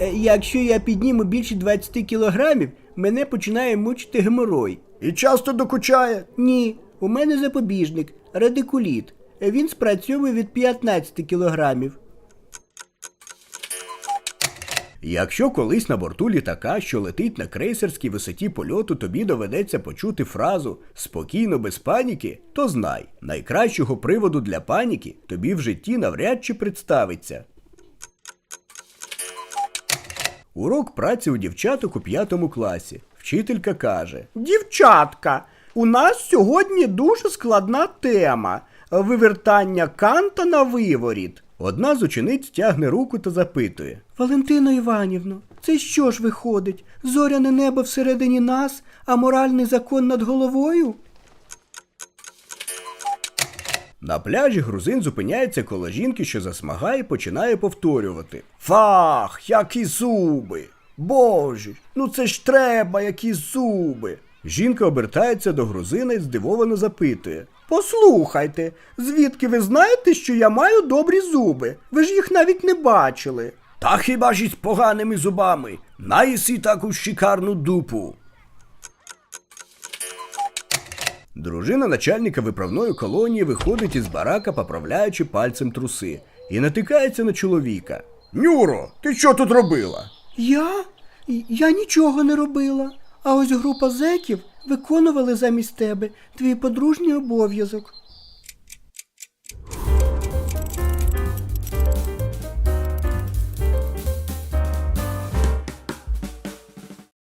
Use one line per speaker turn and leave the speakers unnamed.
Е, Якщо я підніму більше 20 кілограмів, мене починає мучити геморой.
І часто докучає.
Ні, у мене запобіжник радикуліт. Він спрацьовує від 15 кілограмів. Якщо колись на борту літака, що летить на крейсерській висоті польоту, тобі доведеться почути фразу спокійно без паніки, то знай, найкращого приводу для паніки тобі в житті навряд чи представиться. Урок праці у дівчаток у п'ятому класі. Вчителька каже: Дівчатка, у нас сьогодні дуже складна тема вивертання канта на виворіт. Одна з учениць тягне руку та запитує: Валентино Іванівно, це що ж виходить? Зоряне небо всередині нас, а моральний закон над головою? На пляжі грузин зупиняється коло жінки, що засмагає, починає повторювати.
Фах, які зуби. Боже, ну це ж треба, які зуби.
Жінка обертається до грузина і здивовано запитує: Послухайте, звідки ви знаєте, що я маю добрі зуби? Ви ж їх навіть не бачили.
Та хіба ж із поганими зубами? Наїси таку шикарну дупу.
Дружина начальника виправної колонії виходить із барака, поправляючи пальцем труси, і натикається на чоловіка.
Нюро, ти що тут робила?
Я? Я нічого не робила. А ось група зеків виконували замість тебе твій подружній обов'язок.